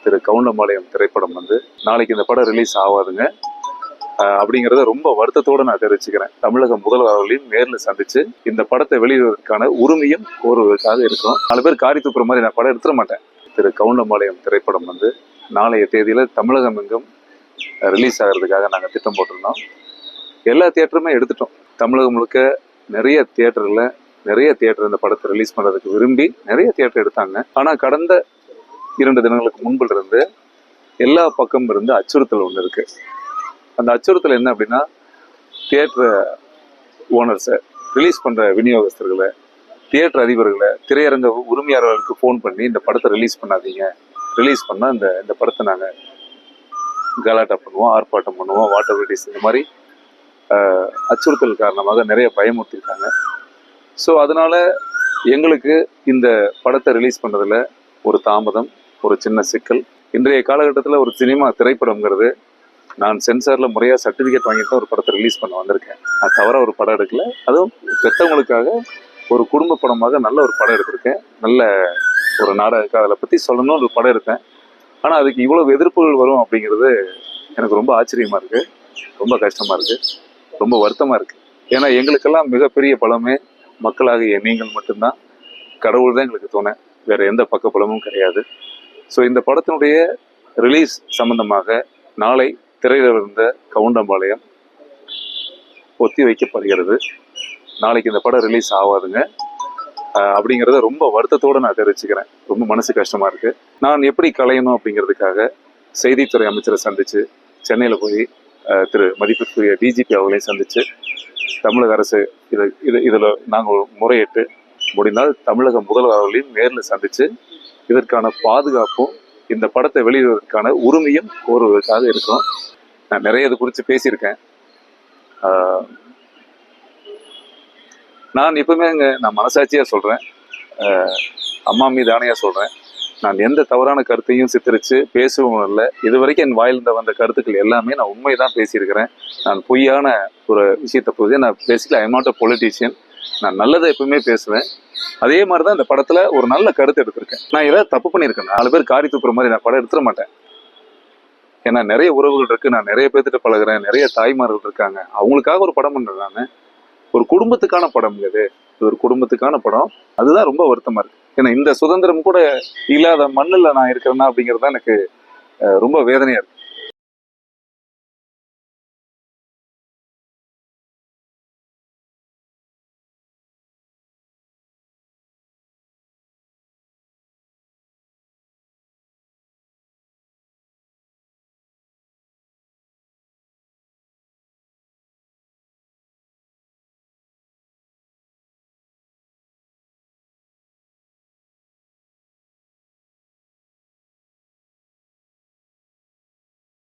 திரு கவுண்டம்பாளையம் திரைப்படம் வந்து நாளைக்கு இந்த படம் ரிலீஸ் ஆகாதுங்க. அப்படிங்கிறத அப்படிங்கறத ரொம்ப வருத்தத்தோட நான் தெரிவிச்சுக்கிறேன். தமிழக முதல்வர் அவர்களையும் நேரில் சந்திச்சு இந்த படத்தை வெளியிடுவதற்கான உரிமையும் கோருவதற்காக இருக்கும் நாலு பேர் காரி துப்புற மாதிரி நான் படம் எடுத்துட மாட்டேன். திரு கவுண்டம்பாளையம் திரைப்படம் வந்து நாளைய தேதியில தமிழகம் எங்கும் ரிலீஸ் ஆகிறதுக்காக நாங்கள் திட்டம் போட்டிருந்தோம். எல்லா தியேட்டருமே எடுத்துட்டோம். தமிழகம் முழுக்க நிறைய தியேட்டர்ல நிறைய தியேட்டர் இந்த படத்தை ரிலீஸ் பண்றதுக்கு விரும்பி நிறைய தியேட்டர் எடுத்தாங்க. ஆனா கடந்த இரண்டு தினங்களுக்கு முன்பில் இருந்து எல்லா பக்கம் இருந்து அச்சுறுத்தல் ஒன்று இருக்கு. அந்த அச்சுறுத்தல் என்ன அப்படின்னா தியேட்டர் ஓனர்ஸை ரிலீஸ் பண்ணுற விநியோகஸ்தர்களை தியேட்டர் அதிபர்களை திரையரங்க உரிமையாளர்களுக்கு ஃபோன் பண்ணி இந்த படத்தை ரிலீஸ் பண்ணாதீங்க. ரிலீஸ் பண்ணால் இந்த இந்த படத்தை நாங்கள் கலாட்டா பண்ணுவோம் ஆர்ப்பாட்டம் பண்ணுவோம் வாட்டர் வெடிஸ் இந்த மாதிரி அச்சுறுத்தல் காரணமாக நிறைய பயமுறுத்திருக்காங்க. ஸோ அதனால் எங்களுக்கு இந்த படத்தை ரிலீஸ் பண்ணுறதில் ஒரு தாமதம் ஒரு சின்ன சிக்கல். இன்றைய காலகட்டத்தில் ஒரு சினிமா திரைப்படம்ங்கிறது நான் சென்சாரில் முறையாக சர்டிஃபிகேட் வாங்கிட்டு தான் ஒரு படத்தை ரிலீஸ் பண்ண வந்திருக்கேன். நான் தவிர ஒரு படம் எடுக்கல. அதுவும் பெற்றவங்களுக்காக ஒரு குடும்ப படமாக நல்ல ஒரு படம் எடுத்திருக்கேன். நல்ல ஒரு நாடக அதில் பற்றி சொல்லணும்னு ஒரு படம் எடுத்தேன். ஆனால் அதுக்கு இவ்வளோ எதிர்ப்புகள் வரும் அப்படிங்கிறது எனக்கு ரொம்ப ஆச்சரியமாக இருக்குது ரொம்ப கஷ்டமாக இருக்குது ரொம்ப வருத்தமாக இருக்குது ஏன்னா எங்களுக்கெல்லாம் மிகப்பெரிய பலமே மக்களாகிய நீங்கள் மட்டும்தான். கடவுள் தான் எங்களுக்கு துணை. வேறு எந்த பக்க பலமும் கிடையாது. ஸோ இந்த படத்தினுடைய ரிலீஸ் சம்பந்தமாக நாளை திரையில் இருந்த கவுண்டம்பாளையம் ஒத்தி வைக்கப்படுகிறது. நாளைக்கு இந்த படம் ரிலீஸ் ஆகாதுங்க. அப்படிங்கிறத ரொம்ப வருத்தத்தோடு நான் தெரிவிச்சுக்கிறேன். ரொம்ப மனசு கஷ்டமாக இருக்குது நான் எப்படி கலையணும் அப்படிங்கிறதுக்காக செய்தித்துறை அமைச்சரை சந்தித்து சென்னையில் போய் திரு மதிப்பிற்குரிய டிஜிபி அவர்களையும் சந்தித்து தமிழக அரசு இது இது இதில் நாங்கள் முறையிட்டு முடிந்தால் தமிழக முதல்வர் அவர்களையும் நேரில் சந்தித்து இதற்கான பாதுகாப்பும் இந்த படத்தை வெளியிடுவதற்கான உரிமையும் கோருவதற்காக இருக்கும் நான் நிறைய இது குறித்து பேசியிருக்கேன். நான் எப்பவுமே அங்கே நான் மனசாட்சியாக சொல்கிறேன் அம்மா மீது சொல்கிறேன் நான் எந்த தவறான கருத்தையும் சித்தரித்து பேசவும் இல்லை இது வரைக்கும் என் வாயிலிருந்து வந்த கருத்துக்கள் எல்லாமே நான் உண்மைதான் பேசியிருக்கிறேன். நான் பொய்யான ஒரு விஷயத்தை போது நான் பேசிக்கல. ஐ நாட் அ பொலிட்டீஷியன் நான் நல்லதை எப்பவுமே பேசுவேன். அதே மாதிரி தான் இந்த படத்துல ஒரு நல்ல கருத்து எடுத்திருக்கேன். நான் ஏதாவது தப்பு பண்ணியிருக்கேன். நாலு பேர் காரி துப்புற மாதிரி நான் படம் எடுத்துட மாட்டேன். ஏன்னா நிறைய உறவுகள் இருக்கு. நான் நிறைய பேர்த்திட்ட பழகுறேன். நிறைய தாய்மார்கள் இருக்காங்க. அவங்களுக்காக ஒரு படம் பண்றேன் நான். ஒரு குடும்பத்துக்கான படம் இது. இது ஒரு குடும்பத்துக்கான படம். அதுதான் ரொம்ப வருத்தமா இருக்கு. ஏன்னா இந்த சுதந்திரம் கூட இல்லாத மண்ணில் நான் இருக்கிறேன்னா அப்படிங்கிறது தான் எனக்கு ரொம்ப வேதனையா இருக்கு.